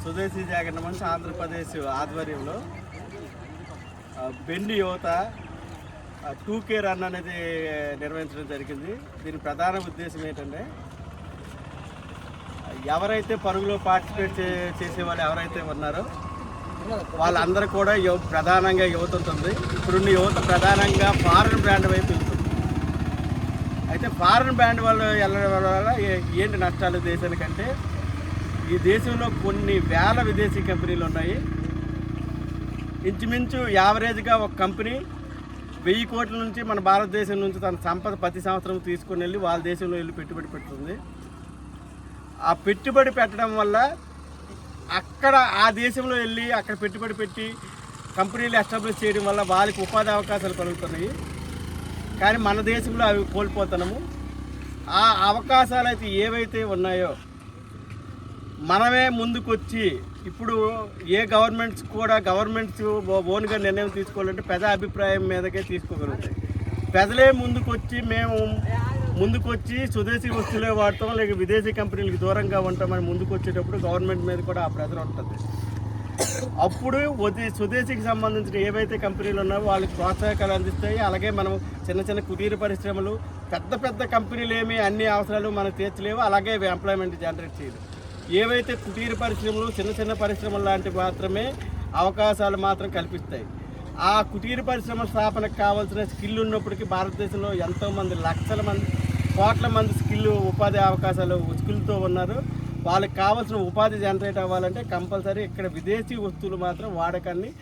స్వదేశీ జాగరణ మంచి ఆంధ్రప్రదేశ్ ఆధ్వర్యంలో బెండి యువత టూ కే రన్ అనేది నిర్వహించడం జరిగింది. దీని ప్రధాన ఉద్దేశం ఏంటంటే ఎవరైతే పరుగులో పార్టిసిపేట్ చే చేసే వాళ్ళు ఎవరైతే ఉన్నారో వాళ్ళందరూ కూడా యువ ప్రధానంగా యువత ఉంటుంది ఇప్పుడున్న యువత ప్రధానంగా ఫారెన్ బ్రాండ్ వైపు వెళ్తుంది. అయితే ఫారెన్ బ్రాండ్ వాళ్ళు వెళ్ళడం వల్ల ఏంటి నష్టాలు దేశానికంటే ఈ దేశంలో కొన్ని వేల విదేశీ కంపెనీలు ఉన్నాయి. ఇంచుమించు యావరేజ్గా ఒక కంపెనీ వెయ్యి కోట్ల నుంచి మన భారతదేశం నుంచి తన సంపద ప్రతి సంవత్సరం తీసుకుని వెళ్ళి వాళ్ళ దేశంలో వెళ్ళి పెట్టుబడి పెడుతుంది. ఆ పెట్టుబడి పెట్టడం వల్ల అక్కడ ఆ దేశంలో వెళ్ళి అక్కడ పెట్టుబడి పెట్టి కంపెనీలు ఎస్టాబ్లిష్ చేయడం వల్ల వాళ్ళకి ఉపాధి అవకాశాలు కలుగుతున్నాయి. కానీ మన దేశంలో అవి కోల్పోతున్నాము. ఆ అవకాశాలు అయితే ఏవైతే ఉన్నాయో మనమే ముందుకొచ్చి ఇప్పుడు ఏ గవర్నమెంట్స్ కూడా గవర్నమెంట్స్ ఓ- ఓన్గా నిర్ణయం తీసుకోవాలంటే పెద్ద అభిప్రాయం మీదకే తీసుకోగలుగుతాయి. ప్రజలే ముందుకొచ్చి మేము ముందుకొచ్చి స్వదేశీ వస్తువులే వాడతాం లేక విదేశీ కంపెనీలకు దూరంగా ఉంటామని ముందుకొచ్చేటప్పుడు గవర్నమెంట్ మీద కూడా ఆ ప్రెజర్ ఉంటుంది. అప్పుడు స్వదేశీకి సంబంధించిన ఏవైతే కంపెనీలు ఉన్నాయో వాళ్ళకి ప్రోత్సాహకాలు అందిస్తాయి. అలాగే మనం చిన్న చిన్న కుటీర పరిశ్రమలు పెద్ద పెద్ద కంపెనీలు ఏమి అన్ని అవసరాలు మనకు తీర్చలేవు. అలాగే ఎంప్లాయ్మెంట్ జనరేట్ చేయదు ఏవైతే కుటీర పరిశ్రమలు చిన్న చిన్న పరిశ్రమలు లాంటివి మాత్రమే అవకాశాలు మాత్రం కల్పిస్తాయి. ఆ కుటీర పరిశ్రమ స్థాపనకు కావాల్సిన స్కిల్ ఉన్నప్పటికీ భారతదేశంలో ఎంతోమంది లక్షల మంది కోట్ల మంది స్కిల్ ఉపాధి అవకాశాలు స్కిల్తో ఉన్నారు. వాళ్ళకి కావాల్సిన ఉపాధి జనరేట్ అవ్వాలంటే కంపల్సరీ ఇక్కడ విదేశీ వస్తువులు మాత్రం వాడకాన్ని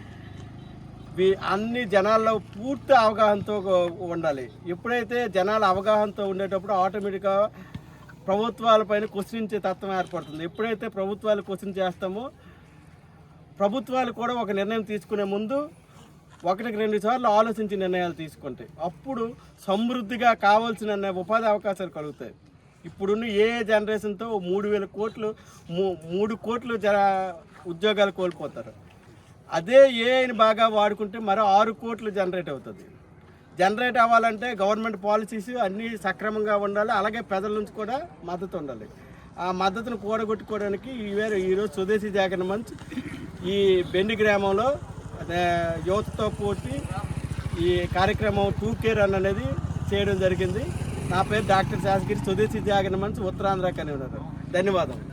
వి- అన్ని జనాల్లో పూర్తి అవగాహనతో ఉండాలి. ఎప్పుడైతే జనాల అవగాహనతో ఉండేటప్పుడు ఆటోమేటిక్గా ప్రభుత్వాలపైన క్వశ్చనించే తత్వం ఏర్పడుతుంది. ఎప్పుడైతే ప్రభుత్వాలు క్వశ్చన్ చేస్తామో ప్రభుత్వాలు కూడా ఒక నిర్ణయం తీసుకునే ముందు ఒకటికి రెండు సార్లు ఆలోచించి నిర్ణయాలు తీసుకుంటాయి. అప్పుడు సమృద్ధిగా కావాల్సిన ఉపాధి అవకాశాలు కలుగుతాయి. ఇప్పుడున్న ఏ జనరేషన్తో మూడు వేల కోట్లు మూ- మూడు కోట్లు జర ఉద్యోగాలు కోల్పోతారు. అదే ఏఐని బాగా వాడుకుంటే మరో ఆరు కోట్లు జనరేట్ అవుతుంది. జనరేట్ అవ్వాలంటే గవర్నమెంట్ పాలసీస్ అన్నీ సక్రమంగా ఉండాలి అలాగే ప్రజల నుంచి కూడా మద్దతు ఉండాలి. ఆ మద్దతును కూడగొట్టుకోవడానికి ఈవేళ ఈరోజు స్వదేశీ జాగరణ మంచ్ ఈ బెండి గ్రామంలో యువతతో పోటీ ఈ కార్యక్రమం టూ కేర్ రన్ అనేది చేయడం జరిగింది. నా పేరు డాక్టర్ శాసగిరి స్వదేశీ జాగరణ మంచ్ ఉత్తరాంధ్ర కనివారు ధన్యవాదాలు